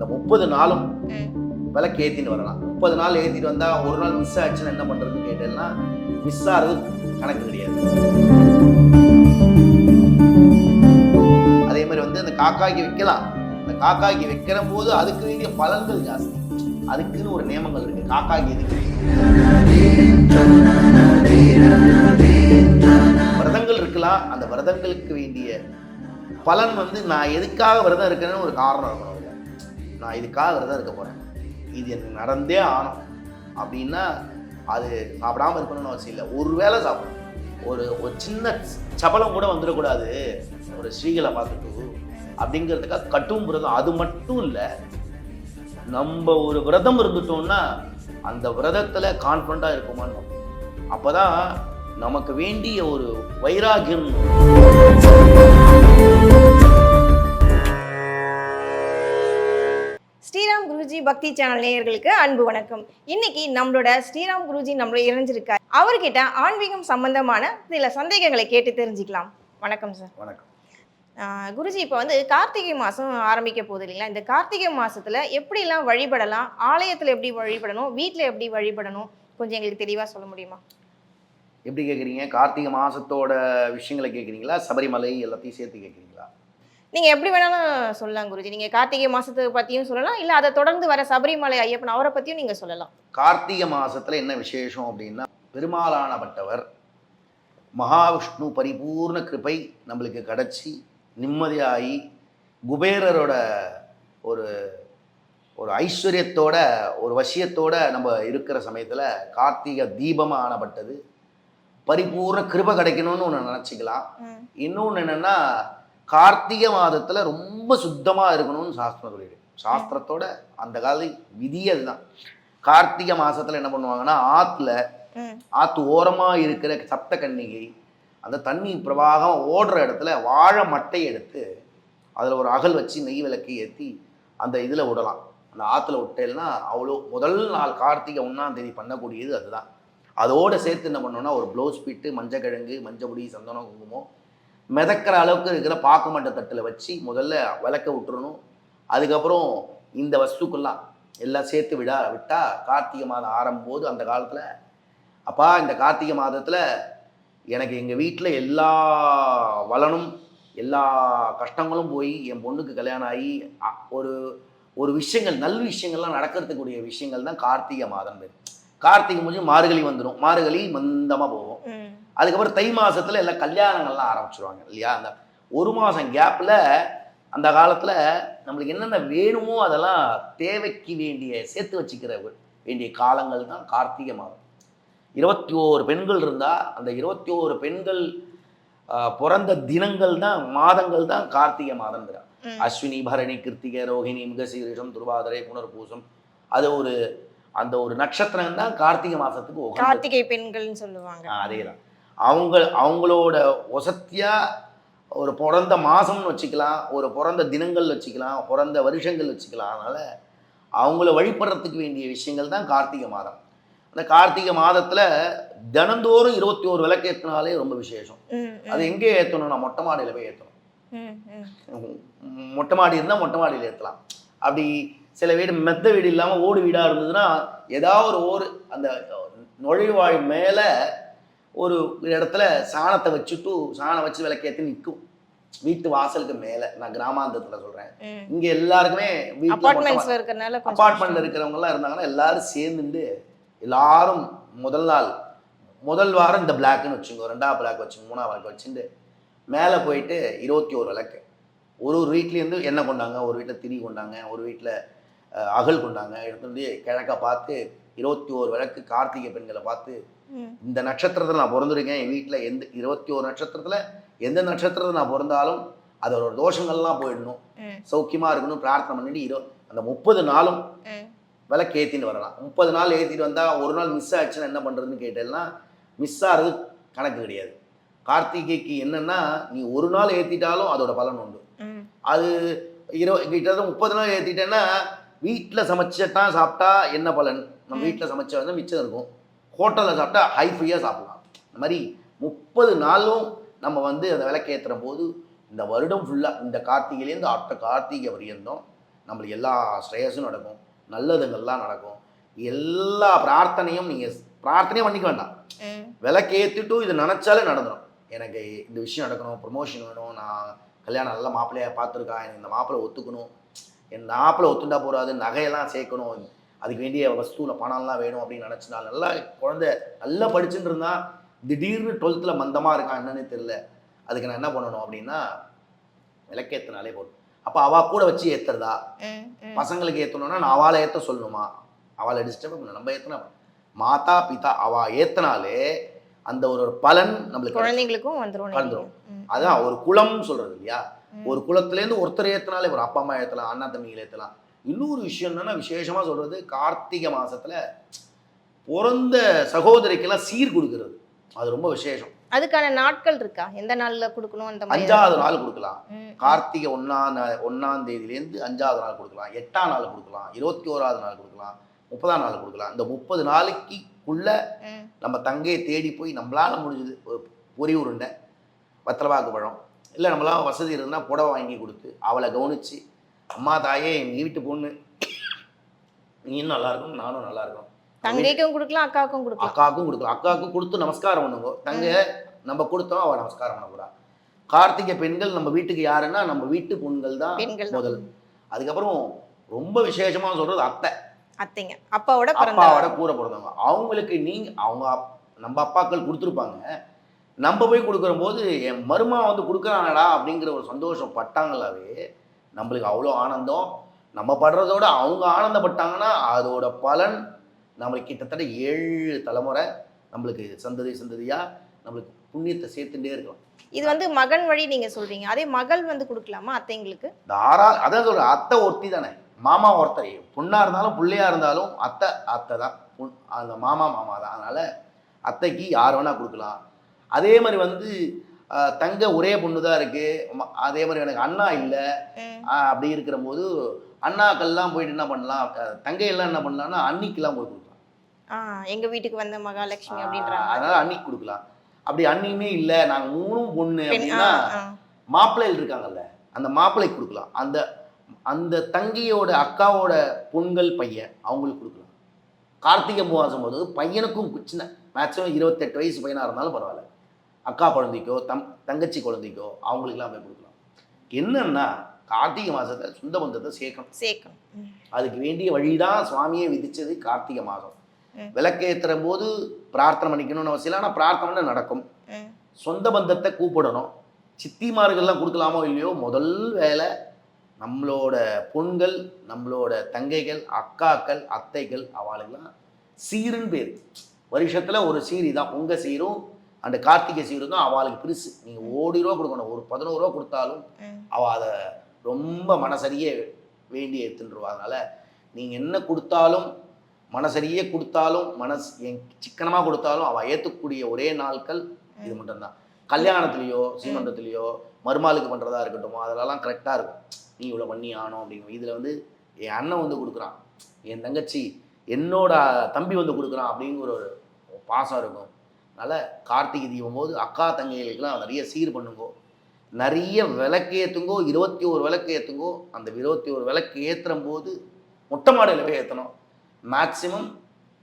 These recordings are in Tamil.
அந்த முப்பது நாளும் ம். விளக்கு ஏற்றிட்டு வரலாம். முப்பது நாள் ஏற்றிட்டு வந்தால் ஒரு நாள் மிஸ் ஆச்சுன்னா என்ன பண்ணுறதுன்னு கேட்டேன்னா மிஸ் ஆகிறது கணக்கு கிடையாது. அதே மாதிரி வந்து அந்த காக்காய்க்கு வைக்கலாம். அந்த காக்காய்க்கு வைக்கிற போது அதுக்கு வேண்டிய பலன்கள் ஜாஸ்தி. அதுக்குன்னு ஒரு நியமங்கள் இருக்கு. காக்காய்க்கு எதுக்கு? விரதங்கள் இருக்கலாம். அந்த விரதங்களுக்கு வேண்டிய பலன் வந்து நான் எதுக்காக விரதம் இருக்கேன்னு ஒரு காரணம் இருக்கணும். நான் இதுக்காக விரதம் இருக்க போகிறேன் இது எனக்கு நடந்தே ஆகணும். அப்படின்னா அது சாப்பிடாமல் இருக்கணும்னு அவசியம் இல்லை. ஒரு வேளை சாப்பிடணும் ஒரு ஒரு சின்ன சபலம் கூட வந்துடக்கூடாது. ஒரு ஸ்ரீகளை பார்த்துட்டு அப்படிங்கிறதுக்காக கட்டும் விரதம். அது மட்டும் இல்லை நம்ம ஒரு விரதம் இருந்துட்டோம்னா அந்த விரதத்தில் கான்ஃபிடண்ட்டாக இருக்குமான்னு அப்பதான் நமக்கு வேண்டிய ஒரு வைராகியம் பக்தி சேனல் நேயர்களுக்கு அன்பு வணக்கம். இன்னைக்கு நம்மளோட ஸ்ரீராம் குருஜி நம்மளோட இணைஞ்சிருக்கார். அவர்கிட்ட ஆன்மீகம் சம்பந்தமான சில சந்தேகங்களை கேட்டு தெரிஞ்சுக்கலாம். வணக்கம் சார். வணக்கம். குருஜி இப்போ வந்து கார்த்திகை மாதம் ஆரம்பிக்க போகுது இல்லைங்களா? இந்த கார்த்திகை மாசத்துல எப்படிலாம் வழிபடலாம்? ஆலயத்தில் எப்படி வழிபடணும்? வீட்டில் எப்படி வழிபடணும்? கொஞ்சம் எங்களுக்கு தெளிவாக சொல்ல முடியுமா? எப்படி கேட்குறீங்க கார்த்திகை மாசத்தோட விஷயங்களை கேட்குறீங்களா சபரிமலை எல்லாத்தையும் சேர்த்து கேட்குறீங்களா நீங்கள் எப்படி வேணாலும் சொல்லலாம் குருஜி. நீங்கள் கார்த்திகை மாசத்தை பற்றியும் சொல்லலாம். இல்லை அதை தொடர்ந்து வர சபரிமலை ஐயப்பன் அவரை பற்றியும் நீங்கள் சொல்லலாம். கார்த்திகை மாசத்துல என்ன விசேஷம் அப்படின்னா பெருமாளானப்பட்டவர் மகாவிஷ்ணு பரிபூர்ண கிருபை நம்மளுக்கு கிடைச்சி நிம்மதியாகி குபேரரோட ஒரு ஒரு ஐஸ்வர்யத்தோட ஒரு வசியத்தோட நம்ம இருக்கிற சமயத்தில் கார்த்திகை தீபமாக ஆனப்பட்டது. பரிபூர்ண கிருபை கிடைக்கணும்னு ஒன்று நினச்சிக்கலாம். இன்னொன்று என்னென்னா கார்த்திகை மாதத்தில் ரொம்ப சுத்தமாக இருக்கணும்னு சாஸ்திரம் சொல்லிடு சாஸ்திரத்தோட அந்த கால விதி அதுதான். கார்த்திகை மாசத்துல என்ன பண்ணுவாங்கன்னா ஆற்றுல ஆற்று ஓரமாக இருக்கிற சப்த கன்னிகை அந்த தண்ணி பிரவாகம் ஓடுற இடத்துல வாழை மட்டை எடுத்து அதில் ஒரு அகல் வச்சு நெய் விளக்கு ஏற்றி அந்த இதில் விடலாம். அந்த ஆற்றுல விட்டேன்னா அவ்வளோ முதல் நாள் கார்த்திகை ஒன்றாம் தேதி பண்ணக்கூடியது அதுதான். அதோடு சேர்த்து என்ன பண்ணோம்னா ஒரு ப்ளவுஸ் பிட்டு மஞ்சக்கிழங்கு மஞ்சப்பொடி சந்தனம் குங்குமம் மிதக்கிற அளவுக்கு இருக்கிற பாக்குமட்ட தட்டில் வச்சு முதல்ல விளக்க விட்டுறணும். அதுக்கப்புறம் இந்த வஸ்துக்கெல்லாம் எல்லாம் சேர்த்து விடா விட்டால் கார்த்திகை மாதம் ஆரம்பம் போது அந்த காலத்தில் அப்பா இந்த கார்த்திகை மாதத்தில் எனக்கு எங்கள் வீட்டில் எல்லா வளனும் எல்லா கஷ்டங்களும் போய் என் பொண்ணுக்கு கல்யாணம் ஆகி அ- ஒரு ஒரு விஷயங்கள் நல்ல விஷயங்கள்லாம் நடக்கிறதுக்குரிய விஷயங்கள் தான் கார்த்திகை மாதம் பேர். கார்த்திகை முடிஞ்சு மார்கழி வந்துடும் மார்கழி மந்தமாக போகும். அதுக்கப்புறம் தை மாசத்துல எல்லாம் கல்யாணங்கள்லாம் ஆரம்பிச்சிருவாங்க இல்லையா? அந்த ஒரு மாதம் கேப்பில் அந்த காலத்தில் நம்மளுக்கு என்னென்ன வேணுமோ அதெல்லாம் தேவைக்கு வேண்டிய சேர்த்து வச்சுக்கிற வேண்டிய காலங்கள் தான் கார்த்திகை மாதம். இருபத்தி ஓரு பெண்கள் இருந்தால் அந்த இருபத்தி ஓரு பெண்கள் ஆஹ், பிறந்த தினங்கள் தான் மாதங்கள் தான் கார்த்திகை மாதம்ங்கிறார். அஸ்வினி பரணி கிருத்திகை ரோஹிணி மிகசீரிஷம் துருவாதிரை புனர்பூசம் அது ஒரு அந்த ஒரு நட்சத்திரம் தான் கார்த்திகை மாசத்துக்கு. கார்த்திகை பெண்கள்னு சொல்லுவாங்க. அதே தான் அவங்க அவங்களோட ஒசத்தியா ஒரு பிறந்த மாதம்னு வச்சுக்கலாம் ஒரு பிறந்த தினங்கள் வச்சுக்கலாம் பிறந்த வருஷங்கள் வச்சுக்கலாம். அதனால் அவங்கள வழிபடுறதுக்கு வேண்டிய விஷயங்கள் தான் கார்த்திகை மாதம். அந்த கார்த்திகை மாதத்தில் தினந்தோறும் இருபத்தி ஒரு விளக்கு ஏற்றினாலே ரொம்ப விசேஷம் அது எங்கே ஏற்றணும்னா மொட்டை மாடியில் போய் ஏற்றணும். மொட்டை மாடி இருந்தால் மொட்டை மாடியில் ஏற்றலாம் அப்படி சில வீடு மெத்த வீடு இல்லாமல் ஓடு வீடாக இருந்ததுன்னா ஏதாவது ஒரு ஓடு அந்த நுழைவாய் மேலே ஒரு இடத்துல சாணத்தை வச்சுட்டு சாணம் வச்சு விளக்கேற்றி நிற்கும் வீட்டு வாசலுக்கு மேலே. நான் கிராமாந்தரத்தில் சொல்கிறேன் ம். இங்கே எல்லாருக்குமே கொஞ்சம் அப்பார்ட்மெண்ட்டில் இருக்கிறவங்கலாம் இருந்தாங்கன்னா எல்லாரும் சேர்ந்துட்டு எல்லாரும் முதல் நாள் முதல் வாரம் இந்த பிளாக்னு வச்சுங்க ரெண்டாவது பிளாக் வச்சுங்க மூணாவது பிளாக் வச்சுட்டு மேலே போயிட்டு இருபத்தி ஒரு விளக்கு. ஒரு ஒரு வீட்லேருந்து எண்ணெய் கொண்டாங்க ஒரு வீட்டில் திரி கொண்டாங்க ஒரு வீட்டில் அகல் கொண்டாங்க. எடுத்துட்டு கிழக்க பார்த்து இருபத்தி ஒரு விளக்கு கார்த்திகை பெண்களை பார்த்து இந்த நட்சத்திரத்தில் நான் பிறந்திருக்கேன் என் வீட்டில் எந்த இருபத்தி ஒரு நட்சத்திரத்தில் எந்த நட்சத்திரத்தில் நான் பிறந்தாலும் அதோட தோஷங்கள்லாம் போயிடணும். சௌக்கியமாக இருக்கணும் பிரார்த்தனை பண்ணிட்டு இரு அந்த முப்பது நாளும். விளக்கு ஏற்றின்னு வரலாம். முப்பது நாள் ஏற்றிட்டு வந்தால் ஒரு நாள் மிஸ் ஆச்சுன்னா என்ன பண்ணுறதுன்னு கேட்டேன்னா மிஸ் ஆகிறது கணக்கு கிடையாது. கார்த்திகைக்கு என்னன்னா நீ ஒரு நாள் ஏற்றிட்டாலும் அதோட பலன் உண்டு. அது இரு கிட்டத்தட்ட முப்பது நாள் ஏற்றிட்டேன்னா வீட்டில் சமைச்சட்டா சாப்பிட்டா என்ன பலன்? நம்ம. வீட்டில் சமைச்சா வந்து மிச்சம் இருக்கும். ஹோட்டலில் சாப்பிட்டா ஹைஃபையாக சாப்பிடலாம். இந்த மாதிரி முப்பது நாளும் நம்ம வந்து அந்த விளக்கு ஏற்றுற போது இந்த வருடம் ஃபுல்லாக இந்த கார்த்திகைலேருந்து அடுத்த கார்த்திகை வரையந்தோம் நம்மளுக்கு எல்லா ஸ்ரேயஸும் நடக்கும். நல்லதுங்கள்லாம் நடக்கும். எல்லா பிரார்த்தனையும் நீங்கள் பிரார்த்தனையும் பண்ணிக்க வேண்டாம். ம் விளக்கேற்றிட்டும் இது நினச்சாலே நடந்துடும் எனக்கு இந்த விஷயம் நடக்கணும் ப்ரொமோஷன் வேணும் நான் கல்யாணம் நல்ல மாப்பிள்ளையாக பார்த்துருக்கா எனக்கு இந்த மாப்பிள்ளை ஒத்துக்கணும். என் மாப்பிள்ளை ஒத்துண்டா போகாது நகையெல்லாம் சேர்க்கணும். அதுக்கு வேண்டிய வஸ்துவில் பணம்லாம் வேணும் அப்படின்னு நினச்சி நான் நல்லா குழந்தை நல்லா படிச்சுட்டு இருந்தா திடீர்னு டுவெல்த்தில் மந்தமாக இருக்கான் என்னன்னே தெரில அதுக்கு நான் என்ன பண்ணணும் அப்படின்னா விளக்கேற்றினாலே போதும். அப்போ அவள் கூட வச்சு ஏற்றுறதா பசங்களுக்கு ஏற்றணும்னா நான் அவளை ஏற்ற சொல்லணுமா? அவளை டிஸ்டர்ப் பண்ண நம்ம ஏற்றினா மாதா பிதா அவ ஏற்றினாலே அந்த ஒரு ஒரு பலன் நம்மளுக்கு. குழந்தைங்களுக்கும் வந்துரும் வந்துரும். ம். அதான் ஒரு குலம் சொல்றது இல்லையா. ஒரு குலத்துலேருந்து ஒருத்தர் ஏற்றினாலே ஒரு அப்பா அம்மா ஏற்றலாம் அண்ணா தம்பிகள் ஏற்றலாம் இன்னொரு விஷயம் என்னன்னா விசேஷமா சொல்றது கார்த்திகை மாசத்துல பிறந்த சகோதரிக்கெல்லாம் சீர் கொடுக்கறது. அது ரொம்ப விசேஷம். அதுக்கான நாட்கள் இருக்கா? எந்த நாள்ல கொடுக்கணும் அந்த அஞ்சாவது நாள் கொடுக்கலாம். கார்த்திகை ஒன்னாம் ஒண்ணாம் தேதியிலேருந்து அஞ்சாவது நாள் கொடுக்கலாம். எட்டாம் நாள் கொடுக்கலாம். இருபத்தி ஓராவது நாள் கொடுக்கலாம். முப்பதாம் நாள் கொடுக்கலாம். இந்த முப்பது நாளைக்குள்ள நம்ம தங்கையை தேடி போய் நம்மளால முடிஞ்சது பொரி உருண்டை வத்தலவாக்கு பழம் இல்லை நம்மளால வசதி இருந்தால் புடவை வாங்கி கொடுத்து அவளை கவனித்து அம்மா தாயே என் வீட்டு பொண்ணு நீயும் நல்லா இருக்கணும் நானும் நல்லா இருக்கணும் தங்கைக்கும் கொடுக்கலாம் அக்காவுக்கும் கொடுக்கலாம். அக்காவுக்கும் கொடுக்கலாம். அக்காவுக்கும் கொடுத்து நமஸ்காரம் பண்ணுங்க. தங்க நம்ம கொடுத்தோம் அவள் நமஸ்காரம் பண்ண போறா கார்த்திகை பெண்கள் நம்ம வீட்டுக்கு யாருன்னா நம்ம வீட்டு பொண்கள் தான். முதல். அதுக்கப்புறம் ரொம்ப விசேஷமா சொல்றது அத்தை. அத்தைங்க. அப்பாவோட அப்பாவோட கூட பிறந்தவங்க. அவங்களுக்கு நீங்க அவங்க நம்ம அப்பாக்கள் கொடுத்துருப்பாங்க. நம்ம போய் கொடுக்குற போது என் மருமா வந்து கொடுக்குறானடா அப்படிங்கிற ஒரு சந்தோஷம் பட்டாங்களாவே நம்மளுக்கு அவ்வளோ ஆனந்தம். நம்ம படுறதோட அவங்க ஆனந்தப்பட்டாங்கன்னா அதோட பலன் நம்மளுக்கு கிட்டத்தட்ட ஏழு தலைமுறை நம்மளுக்கு சந்ததி சந்ததியா நம்மளுக்கு புண்ணியத்தை சேர்த்துட்டே இருக்கலாம். இது வந்து மகன் வழி நீங்க சொல்றீங்க. அதே மகள் வந்து கொடுக்கலாமா அத்தைங்களுக்கு? தாரா அதான் சொல்ற அத்தை ஒருத்தி தானே. மாமா ஒருத்தர். பொண்ணா இருந்தாலும் பிள்ளையா இருந்தாலும் அத்தை அத்தை தான். பொண்- அந்த மாமா மாமா தான். அதனால அத்தைக்கு யார் வேணா கொடுக்கலாம். அதே மாதிரி வந்து தங்க ஒரே பொண்ணு தான் இருக்கு அதே மாதிரி எனக்கு அண்ணா இல்லை. அப்படி இருக்கிற போது அண்ணாக்கள்லாம் போயிட்டு என்ன பண்ணலாம்? தங்கையெல்லாம் என்ன பண்ணலாம்னா அன்னிக்கெல்லாம் போய் கொடுக்கலாம். எங்க வீட்டுக்கு வந்த மகாலட்சுமி அப்படின்றாங்க. அதனால அன்னிக்கு கொடுக்கலாம். அப்படி அன்னியுமே இல்லை. நாங்கள் மூணும் பொண்ணு அப்படின்னா. மாப்பிள்ளைகள் இருக்காங்கல்ல. அந்த மாப்பிள்ளைக்கு கொடுக்கலாம். அந்த அந்த தங்கியோட அக்காவோட பொண்கள் பையன் அவங்களுக்கு கொடுக்கலாம். கார்த்திகை மாதம் போது பையனுக்கும் சின்ன மேக்ஸிமம் இருபத்தெட்டு வயசு பையனாக இருந்தாலும் பரவாயில்ல. அக்கா குழந்தைக்கோ தம் தங்கச்சி குழந்தைக்கோ அவங்களுக்குலாம் போய் கொடுக்கலாம். என்னன்னா கார்த்திகை மாதத்தை சொந்த பந்தத்தை சேர்க்கணும். சேர்க்கணும். அதுக்கு வேண்டிய வழிதான் சுவாமியே விதிச்சது கார்த்திகை மாதம். விளக்கேற்றுற போது பிரார்த்தனை பண்ணிக்கணும்னு அவசியம் இல்லை ஆனால் பிரார்த்தனை நடக்கும். சொந்த பந்தத்தை கூப்பிடணும். சித்திமார்கள்லாம் கொடுக்கலாமோ இல்லையோ முதல் வேலை நம்மளோட பொண்கள் நம்மளோட தங்கைகள் அக்காக்கள் அத்தைகள் அவளுக்கெல்லாம் சீருன்னு பேர். வருஷத்தில் ஒரு சீரி தான். உங்கள் சீரும் அந்த கார்த்திகை தான் அவளுக்கு பெருசு. நீங்கள் ஓடி ரூபா கொடுக்கணும். ஒரு பதினோரு ரூபா கொடுத்தாலும். அவள் அதை ரொம்ப மனசறிய வேண்டி அதனால் நீங்கள் என்ன கொடுத்தாலும் மனசறிய கொடுத்தாலும் மனசு என் சிக்கனமாக கொடுத்தாலும் அவள் ஏற்றக்கூடிய ஒரே நாட்கள் இது மட்டும்தான். கல்யாணத்துலேயோ சீமந்தத்துலேயோ மருமாளுக்கு பண்ணுறதா இருக்கட்டும் அதெல்லாம் கரெக்டாக இருக்கும். நீ இவ்வளோ பண்ணி ஆனோம் அப்படிங்கிற இதில் வந்து என் அண்ணன் வந்து கொடுக்குறான். என் தங்கச்சி என்னோட தம்பி வந்து கொடுக்குறான் அப்படிங்கிற ஒரு பாசம் இருக்கும். அதனால் கார்த்திகை தீபம் போது அக்கா தங்கைகளுக்கெல்லாம் நிறைய சீர் பண்ணுங்கோ. நிறைய விளக்கு ஏற்றுங்கோ இருபத்தி ஒரு விளக்கு ஏற்றுங்கோ அந்த இருபத்தி ஒரு விளக்கு ஏற்றும் போது மொட்டை மாடையில் போய் ஏற்றணும் மேக்ஸிமம்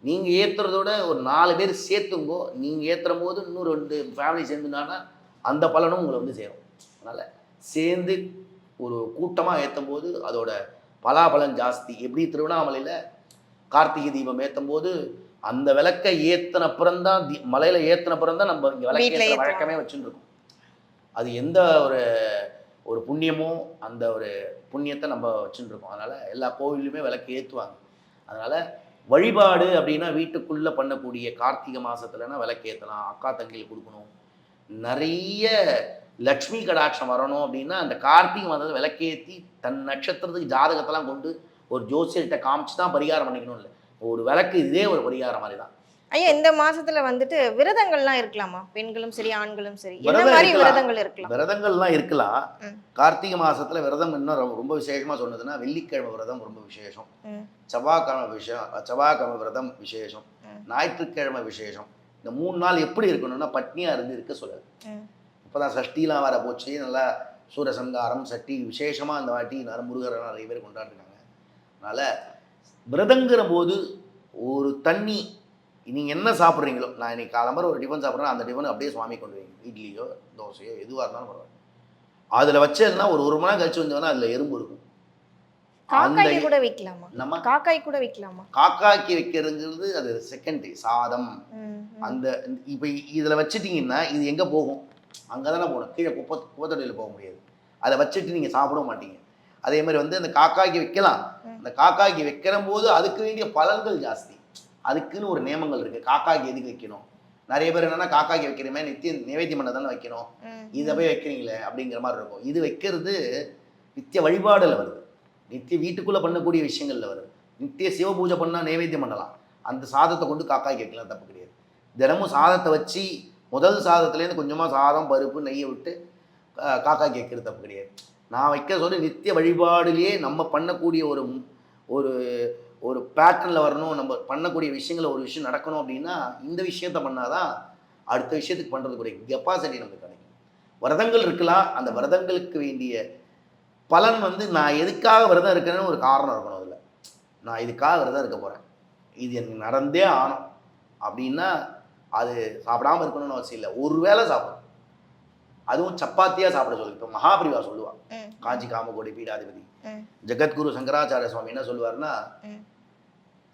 நீங்கள் ஏற்றுறதோட ஒரு நாலு பேர் சேர்த்துங்கோ. நீங்கள் ஏற்றுற போது இன்னும் ரெண்டு ஃபேமிலி சேர்ந்துனாங்கன்னா அந்த பலனும் உங்களை வந்து சேரும். அதனால் சேர்ந்து ஒரு கூட்டமாக ஏற்றும் போது அதோட பலாபலன் ஜாஸ்தி. எப்படி திருவண்ணாமலையில் கார்த்திகை தீபம் ஏற்றும் போது அந்த விளக்கை ஏற்றின அப்புறம்தான் தீ மலையில் ஏற்றின அப்புறம்தான் நம்ம இங்கே விளக்கு. வழக்கமே வச்சுட்டு இருக்கோம் அது எந்த ஒரு ஒரு புண்ணியமோ அந்த ஒரு புண்ணியத்தை நம்ம வச்சுட்டு இருக்கோம் அதனால் எல்லா கோவிலுமே விளக்கு ஏற்றுவாங்க அதனால் வழிபாடு அப்படின்னா வீட்டுக்குள்ளே பண்ணக்கூடிய கார்த்திகை மாதத்துலனா விளக்கு ஏற்றலாம் அக்கா தங்கையில் கொடுக்கணும். நிறைய லக்ஷ்மி கடாட்சம் வரணும் அப்படின்னா அந்த கார்த்திகை மாதத்தை விளக்கேற்றி தன் நட்சத்திரத்துக்கு ஜாதகத்தெல்லாம் கொண்டு ஒரு ஜோசியர்கிட்ட காமிச்சு தான் பரிகாரம் பண்ணிக்கணும் இல்லை ஒரு விளக்கு இதே ஒரு பரிகாரம் மாதிரி தான் ஐயா இந்த மாசத்துல வந்துட்டு விரதங்கள்லாம் இருக்கலாமா? பெண்களும் சரி ஆண்களும் சரி. என்ன மாதிரி. விரதங்கள் இருக்கலாம்? விரதங்கள்லாம் இருக்கலாம். கார்த்திகை மாசத்துல விரதம் இன்னும் ரொம்ப- விசேஷமா சொன்னதுன்னா வெள்ளிக்கிழமை விரதம் ரொம்ப விசேஷம். செவ்வாய்க்கிழமை விஷயம் செவ்வாய்க்கிழமை விரதம் விசேஷம். ஞாயிற்றுக்கிழமை விசேஷம். இந்த மூணு நாள் எப்படி இருக்கணும்னா பட்னியா இருந்து இருக்க சொல்லாது. இப்போதான் சஷ்டிலாம் வர போச்சு. நல்லா சூரசங்காரம் சஷ்டி விசேஷமா அந்த வாட்டி முருகரை நிறைய பேர் கொண்டாடுறாங்க அதனால் விரதங்கிற போது ஒரு தண்ணி நீங்கள் என்ன சாப்பிட்றீங்களோ நான் இன்னைக்கு காலம்பரம் ஒரு டிஃபன் சாப்பிட்றேன் அந்த டிஃபன் அப்படியே சுவாமி கொண்டு வைங்க இட்லியோ தோசையோ எதுவாக இருந்தாலும் பரவாயில்ல. அதில் வச்சதுன்னா ஒரு ஒரு மணி நேரம் கழிச்சு வந்தோன்னா அதில் எறும்பு இருக்கும். அந்த காக்காய்க்கு கூட வைக்கலாமா? நம்ம காக்காய் கூட வைக்கலாமா? காக்காக்கி வைக்கிறதுங்கிறது அது செகண்டரி சாதம். அந்த இப்போ இதில் வச்சிட்டிங்கன்னா இது எங்கே போகும்? அங்கே தானே போகணும். கீழே குப்பை குப்பத்தொட்டியில் போக முடியாது. அதை வச்சுட்டு நீங்கள் சாப்பிட மாட்டீங்க. அதே மாதிரி வந்து அந்த காக்காய்க்கு வைக்கலாம். அந்த காக்காய்க்கு வைக்கிற போது அதுக்கு வேண்டிய பலன்கள் ஜாஸ்தி. அதுக்குன்னு ஒரு நியமங்கள் இருக்குது காக்காய்க்கு எதுக்கு வைக்கணும்? நிறைய பேர் என்னன்னா காக்காய்க்கு வைக்கிறமே நித்தியம் நிவேத்தியம் பண்ண தானே வைக்கணும் இதை போய் வைக்கிறீங்களே அப்படிங்கிற மாதிரி இருக்கும். இது வைக்கிறது நித்திய வழிபாடில் வருது. நித்திய வீட்டுக்குள்ளே பண்ணக்கூடிய விஷயங்கள்ல வருது. நித்திய சிவ பூஜை பண்ணால் நைவேத்தியம் பண்ணலாம். அந்த சாதத்தை கொண்டு காக்காய்க்கு வைக்கலாம் தப்பு கிடையாது. தினமும் சாதத்தை வச்சு முதல் சாதத்துலேருந்து கொஞ்சமாக சாதம் பருப்பு நெய்யை விட்டு காக்காய்க்கு வைக்கிறது தப்பு கிடையாது. நான் வைக்க சொல்லி நித்திய வழிபாடுலேயே நம்ம பண்ணக்கூடிய ஒரு ஒரு ஒரு பேட்டர்னில் வரணும் நம்ம பண்ணக்கூடிய விஷயங்களில் ஒரு விஷயம் நடக்கணும் அப்படின்னா இந்த விஷயத்த பண்ணாதான் அடுத்த விஷயத்துக்கு பண்ணுறதுக்குரிய கெப்பாசிட்டி நமக்கு கிடைக்கும். விரதங்கள் இருக்கலாம். அந்த விரதங்களுக்கு வேண்டிய பலன் வந்து நான் எதுக்காக விரதம் இருக்கிறேன்னு ஒரு காரணம் இருக்கணும் அதில். நான் இதுக்காக விரதம் இருக்க போகிறேன் இது எனக்கு நடந்தே ஆனோம் அப்படின்னா அது சாப்பிடாம இருக்கணும்னு அவசியம் இல்லை. ஒரு வேளை சாப்பிடும் அதுவும் சப்பாத்தியாக சாப்பிட சொல்லு இப்போ மகாபிரிவா சொல்லுவா. ம், காஞ்சி காமகோடி பீடாதிபதி. ஜெகத்குரு சங்கராச்சாரிய சுவாமி என்ன சொல்லுவாருன்னா.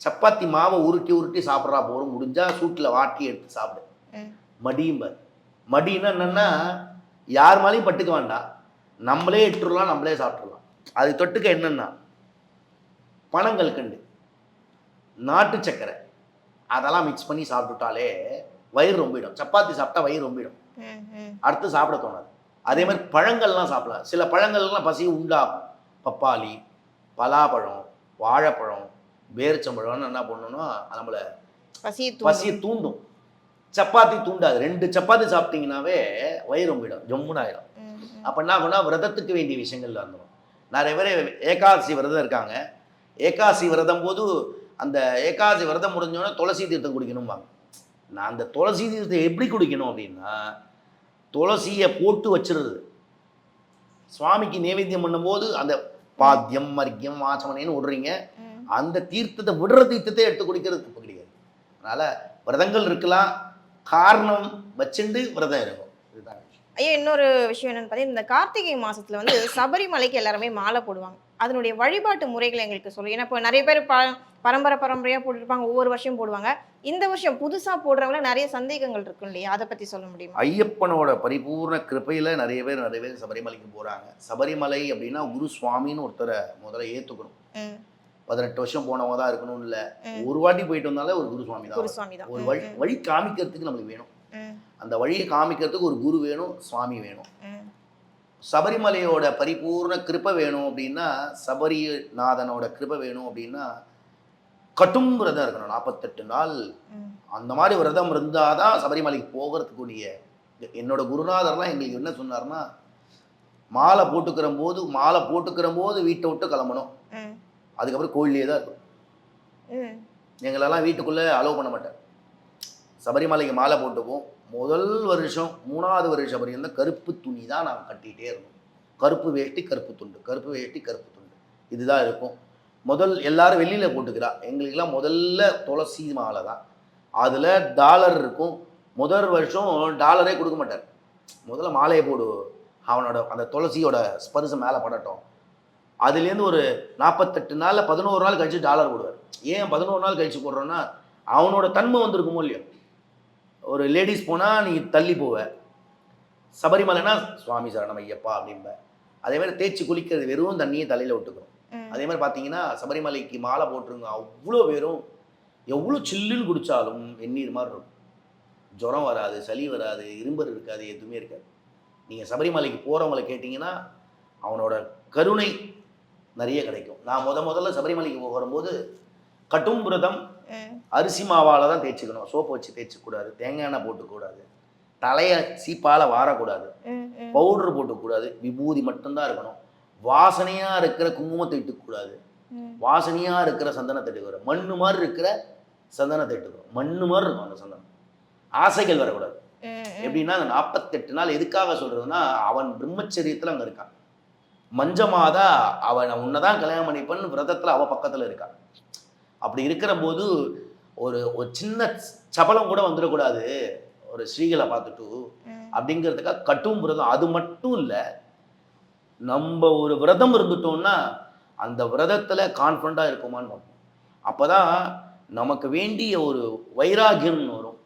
சப்பாத்தி மாவை உருட்டி உருட்டி சாப்பிட்றா போதும் முடிஞ்சா சூட்டில் வாட்டி எடுத்து சாப்பிடு. மடியும்பார். மடின்னா என்னன்னா யார் மேலேயும் பட்டுக்க வேண்டாம். நம்மளே இட்டுறலாம் நம்மளே சாப்பிட்றலாம் அது தொட்டுக்க என்னன்னா பனங்கல்கண்டு நாட்டு சக்கரை. அதெல்லாம் மிக்ஸ் பண்ணி சாப்பிட்டுட்டாலே வயிறு ரொம்பிடும். சப்பாத்தி சாப்பிட்டா வயிறு ரொம்பிடும். அடுத்து சாப்பிட தோணாது. அதே மாதிரி பழங்கள்லாம் சாப்பிடலாம். சில பழங்கள்லாம் பசி உண்டாகும். பப்பாளி பலாப்பழம் வாழைப்பழம் பேரிச்சம்பழம்னு என்ன பண்ணணும்னா நம்மளை பசியை பசியை தூண்டும். சப்பாத்தி தூண்டாது. ரெண்டு சப்பாத்தி சாப்பிட்டீங்கன்னாவே வயிறு ரொம்பிடும். ஜம்முன்னு ஆயிடும். அப்போ என்ன பண்ணால் விரதத்துக்கு வேண்டிய விஷயங்கள் வந்துடும் நிறைய பேர் ஏகாதசி விரதம் இருக்காங்க. ஏகாதசி விரதம் போது அந்த ஏகாதசி விரதம் முடிஞ்சோடனே துளசி தீர்த்தம் குடிக்கணும்பாங்க. நான் அந்த துளசி தீர்த்தம் எப்படி குடிக்கணும் அப்படின்னா துளசியை போட்டு வச்சிருது சுவாமிக்கு நைவேத்தியம் பண்ணும்போது அந்த பாத்தியம் மர்க்கியம் வாசமனைன்னு விடுறீங்க. அந்த தீர்த்தத்தை விடுற தீர்த்தத்தை எடுத்து குடிக்கிறது தப்பு கிடையாது அதனால் விரதங்கள் இருக்கலாம் காரணம் வச்சுண்டு விரதம் இருக்கும். ஐயா இன்னொரு விஷயம் என்னன்னு பார்த்தீங்கன்னா இந்த கார்த்திகை மாசத்துல வந்து சபரிமலைக்கு எல்லாருமே மாலை போடுவாங்க. அதனுடைய வழிபாட்டு முறைகளை எங்களுக்கு சொல்லுங்க. ஏன்னா இப்போ நிறைய பேர் ப பரம்பரை பரம்பரையா போட்டுருப்பாங்க ஒவ்வொரு வருஷம் போடுவாங்க. இந்த வருஷம் புதுசா போடுறவங்கள நிறைய சந்தேகங்கள் இருக்கும் இல்லையா? அதை பத்தி சொல்ல முடியுமா? ஐயப்பனோட பரிபூர்ண கிருபையில் நிறைய பேர் நிறைய பேர் சபரிமலைக்கு போகிறாங்க சபரிமலை அப்படின்னா குரு சுவாமின்னு ஒருத்தரை முதல்ல ஏற்றுக்கணும் பதினெட்டு வருஷம் போனவங்க தான் இருக்கணும்னு இல்லை. ஒரு வாட்டி போயிட்டு வந்தாலே ஒரு குரு சுவாமி தான் வரும். குருசுவாமி தான் ஒரு வழி வழி காமிக்கிறதுக்கு நம்மளுக்கு வேணும். அந்த வழியை காமிக்கிறதுக்கு ஒரு குரு வேணும் சுவாமி வேணும். சபரிமலையோட பரிபூர்ண கிருபை வேணும் அப்படின்னா சபரிநாதனோட கிருபை வேணும் அப்படின்னா கட்டும் விரதம் இருக்கணும். நாற்பத்தெட்டு நாள். அந்த மாதிரி விரதம் இருந்தால் தான் சபரிமலைக்கு போகிறதுக்குரிய என்னோட குருநாதர்லாம் எங்களுக்கு என்ன சொன்னார்னா மாலை போட்டுக்கிற போது மாலை போட்டுக்கிற போது வீட்டை விட்டு கிளம்பணும். அதுக்கப்புறம் கோயிலே தான் இருக்கும் எங்களெல்லாம் வீட்டுக்குள்ளே அலோவ் பண்ண மாட்டேன். சபரிமலைக்கு மாலை போட்டுப்போம் முதல் வருஷம் மூணாவது வருஷம் வரைக்கும் கருப்பு துணி தான் நாங்கள் கட்டிகிட்டே இருந்தோம். கருப்பு வேஷ்டி கருப்பு துண்டு. கருப்பு வேஷ்டி கருப்பு துண்டு. இதுதான் இருக்கும். முதல் எல்லாரும் வெளியில் போட்டுக்கிறா. எங்களுக்கெல்லாம் முதல்ல துளசி மாலை தான். அதில் டாலர் இருக்கும். முதல் வருஷம் டாலரே கொடுக்க மாட்டார். முதல்ல மாலையை போடு. அவனோட அந்த துளசியோட ஸ்பரிசம் மேலே படட்டும். அதுலேருந்து ஒரு நாற்பத்தெட்டு நாளில் பதினோரு நாள் கழித்து டாலர் போடுவார். ஏன் பதினோரு நாள் கழித்து போடுறோன்னா அவனோட தன்மை வந்திருக்குமோ இல்லையோ? ஒரு லேடிஸ் போனால் நீ தள்ளி போவ. சபரிமலைனா சுவாமி சரணம் ஐயப்பா அப்படிம்ப. அதே மாதிரி தேய்ச்சி குளிக்கிறது வெறும் தண்ணியை தலையில் விட்டுக்கிறோம் ம். அதே மாதிரி பார்த்தீங்கன்னா சபரிமலைக்கு மாலை போட்டுருங்க அவ்வளோ பேரும் எவ்வளோ சில்லுன்னு குடித்தாலும் வெந்நீர் மாதிரி இருக்கும். ஜுரம் வராது சளி வராது இரும்பல் இருக்காது எதுவுமே இருக்காது. நீங்கள் சபரிமலைக்கு போகிறவங்களை கேட்டிங்கன்னா அவனோட கருணை நிறைய கிடைக்கும். நான் முத முதல்ல சபரிமலைக்கு வரும்போது கட்டும் விரதம் அரிசி மாவால் தான் தேய்ச்சிக்கணும். சோப்பு வச்சு தேய்ச்சிக்கூடாது தேங்காய் எண்ணெய் போட்டுக்கூடாது தலையை சீப்பால் வாரக்கூடாது. பவுடர் போட்டுக்கூடாது விபூதி மட்டும்தான் இருக்கணும். வாசனையாக இருக்கிற குங்குமத்தை இட்டுக்கூடாது. வாசனையாக இருக்கிற சந்தனத்தை இட்டுக்கிறோம் மண்ணு மாதிரி இருக்கிற சந்தனத்தை இட்டுக்கிறோம் மண்ணு மாதிரி இருக்கும் அந்த சந்தனம். ஆசைகள் வரக்கூடாது. எப்படின்னா அந்த நாற்பத்தெட்டு நாள் எதுக்காக சொல்கிறதுனா அவன் பிரம்மச்சரியத்தில் அங்கே இருக்கான். மஞ்சமாதா அவனை உன்னதான் கல்யாணம் பண்ணிப்பன்னு விரதத்துல அவ பக்கத்துல இருக்கா. அப்படி இருக்கிற போது ஒரு ஒரு சின்ன சபலம் கூட வந்துடக்கூடாது. ஒரு ஸ்ரீகளை பார்த்துட்டு. அப்படிங்கிறதுக்காக கட்டும் விரதம். அது மட்டும் இல்லை நம்ம ஒரு விரதம் இருந்துட்டோம்னா அந்த விரதத்துல கான்ஃபிடண்டாக இருக்குமான்னு பார்ப்போம். அப்பதான் நமக்கு வேண்டிய ஒரு வைராகியம் வரும்.